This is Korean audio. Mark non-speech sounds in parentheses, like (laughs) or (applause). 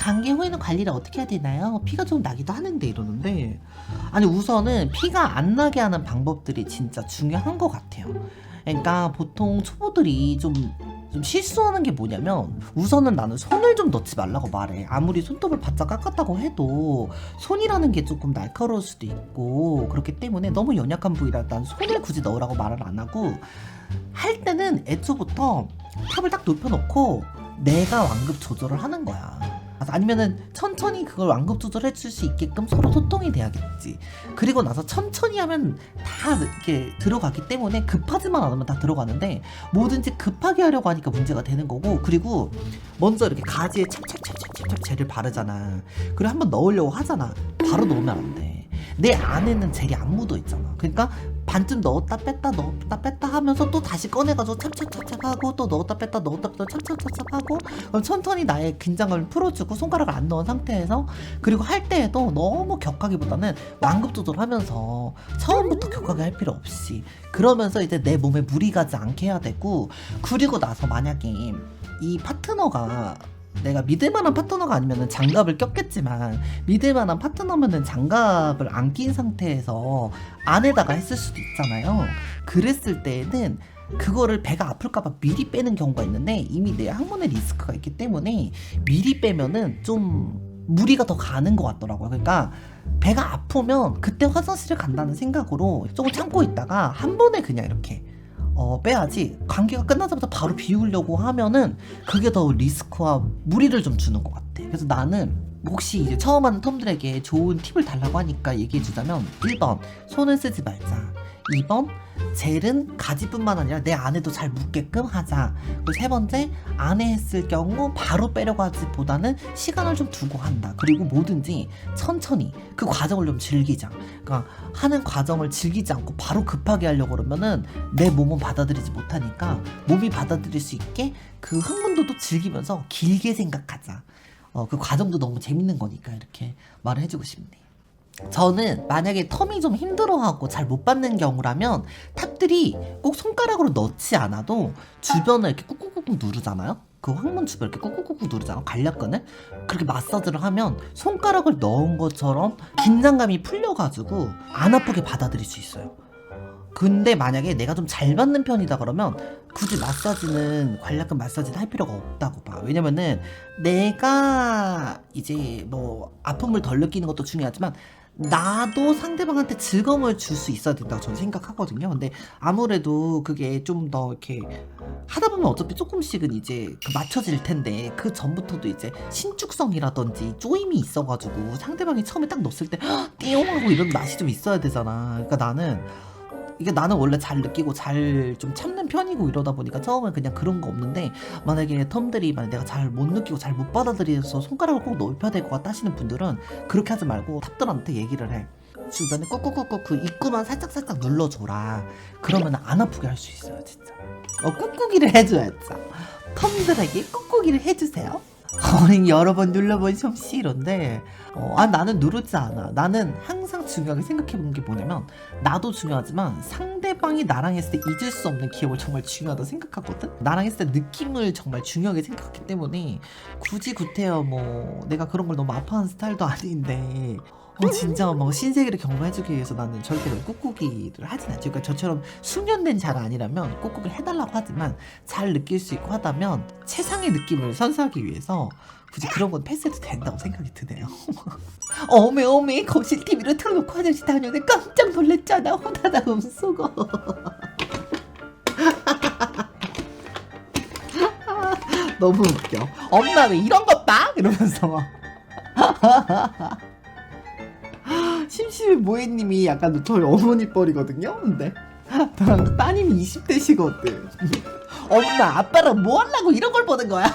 감기 후에는 관리를 어떻게 해야 되나요? 피가 좀 나기도 하는데 이러는데 아니 우선은 피가 안 나게 하는 방법들이 진짜 중요한 것 같아요. 그러니까 보통 초보들이 좀, 좀 실수하는 게 뭐냐면 우선은 나는 손을 좀 넣지 말라고 말해. 아무리 손톱을 바짝 깎았다고 해도 손이라는 게 조금 날카로울 수도 있고 그렇기 때문에 너무 연약한 부위라 난 손을 굳이 넣으라고 말을 안 하고 할 때는 애초부터 탑을 딱 높여놓고 내가 완급 조절을 하는 거야. 아니면은 천천히 그걸 완급 조절해 줄 수 있게끔 서로 소통이 돼야겠지. 그리고 나서 천천히 하면 다 이렇게 들어가기 때문에 급하지만 않으면 다 들어가는데 뭐든지 급하게 하려고 하니까 문제가 되는 거고 그리고 먼저 이렇게 가지에 찹찹찹찹찹 젤을 바르잖아. 그리고 한번 넣으려고 하잖아. 바로 넣으면 안 돼. 내 안에는 젤이 안 묻어 있잖아. 그러니까 반쯤 넣었다 뺐다 넣었다 뺐다 하면서 또 다시 꺼내가지고 찹찹찹찹 하고 또 넣었다 뺐다 넣었다 뺐다 찹찹찹찹 하고 천천히 나의 긴장감을 풀어주고 손가락을 안 넣은 상태에서 그리고 할 때에도 너무 격하기보다는 완급 조절하면서 처음부터 격하게 할 필요 없이 그러면서 이제 내 몸에 무리 가지 않게 해야 되고 그리고 나서 만약에 이 파트너가 내가 믿을 만한 파트너가 아니면 장갑을 꼈겠지만 믿을 만한 파트너면은 장갑을 안 낀 상태에서 안에다가 했을 수도 있잖아요. 그랬을 때에는 그거를 배가 아플까봐 미리 빼는 경우가 있는데 이미 내 항문에 리스크가 있기 때문에 미리 빼면은 좀 무리가 더 가는 것 같더라고요. 그러니까 배가 아프면 그때 화장실을 간다는 생각으로 조금 참고 있다가 한 번에 그냥 이렇게 어, 빼야지 감기가 끝나자마자 바로 비우려고 하면은 그게 더 리스크와 무리를 좀 주는 것 같아. 그래서 나는 혹시 이제 처음 하는 텀들에게 좋은 팁을 달라고 하니까 얘기해 주자면 1번 손을 쓰지 말자 2번 젤은 가지뿐만 아니라 내 안에도 잘 묻게끔 하자. 그리고 세 번째 안에 했을 경우 바로 빼려고 하기보다는 시간을 좀 두고 한다. 그리고 뭐든지 천천히 그 과정을 좀 즐기자. 그러니까 하는 과정을 즐기지 않고 바로 급하게 하려고 그러면은 내 몸은 받아들이지 못하니까 몸이 받아들일 수 있게 그 흥분도도 즐기면서 길게 생각하자. 어, 그 과정도 너무 재밌는 거니까 이렇게 말을 해주고 싶네. 저는 만약에 텀이 좀 힘들어하고 잘 못 받는 경우라면 탑들이 꼭 손가락으로 넣지 않아도 주변을 이렇게 꾹꾹꾹꾹 누르잖아요. 그 항문 주변 이렇게 꾹꾹꾹꾹 누르잖아 관략근을 그렇게 마사지를 하면 손가락을 넣은 것처럼 긴장감이 풀려가지고 안 아프게 받아들일 수 있어요. 근데 만약에 내가 좀 잘 받는 편이다 그러면 굳이 마사지는 관략근 마사지는 할 필요가 없다고 봐. 왜냐면은 내가 이제 뭐 아픔을 덜 느끼는 것도 중요하지만 나도 상대방한테 즐거움을 줄 수 있어야 된다고 저는 생각하거든요. 근데 아무래도 그게 좀 더 이렇게 하다 보면 어차피 조금씩은 이제 그 맞춰질 텐데 그 전부터도 이제 신축성이라든지 쪼임이 있어가지고 상대방이 처음에 딱 넣었을 때 띠용 하고 이런 맛이 좀 있어야 되잖아. 그러니까 나는 이게 나는 원래 잘 느끼고 잘 좀 참는 편이고 이러다 보니까 처음엔 그냥 그런 거 없는데 만약에 텀들이 만약 내가 잘 못 느끼고 잘 못 받아들여서 손가락을 꼭 넓혀야 될 것 같다 하시는 분들은 그렇게 하지 말고 탑들한테 얘기를 해. 주변에 꾹꾹꾹꾹 그 입구만 살짝살짝 눌러줘라. 그러면 안 아프게 할 수 있어요 진짜. 어 꾹꾹이를 해줘야죠. 텀들에게 꾹꾹이를 해주세요 어린 여러 번 눌러본 솜씨로인데 어, 아 나는 누르지 않아. 나는 항상 중요하게 생각해보는 게 뭐냐면 나도 중요하지만 상대방이 나랑 했을 때 잊을 수 없는 기억을 정말 중요하다 생각하거든? 나랑 했을 때 느낌을 정말 중요하게 생각하기 때문에 굳이 구태여 뭐 내가 그런 걸 너무 아파하는 스타일도 아닌데 어, 진짜 뭐 신세계를 경험해주기 위해서 나는 절대로 꾹꾹이를 하진 않죠. 그러니까 저처럼 숙련된 자가 아니라면 꾹꾹이를 해달라고 하지만 잘 느낄 수 있고 하다면 최상의 느낌을 선사하기 위해서 굳이 그런 건 패스해도 된다고 생각이 드네요. (laughs) 어메 어메 거실 TV를 틀어놓고 화장실 다녀오는데 깜짝 놀랐잖아. 호다다 음수거. (laughs) 너무 웃겨. 엄마 왜 이런 것 봐? 이러면서. (laughs) 심심해 모해님이 약간 저희 어머니 뻘이거든요. 근데 (laughs) 저랑 따님이 20대시거든. (laughs) 엄마 아빠랑 뭐 하려고 이런 걸 보는 거야? (laughs)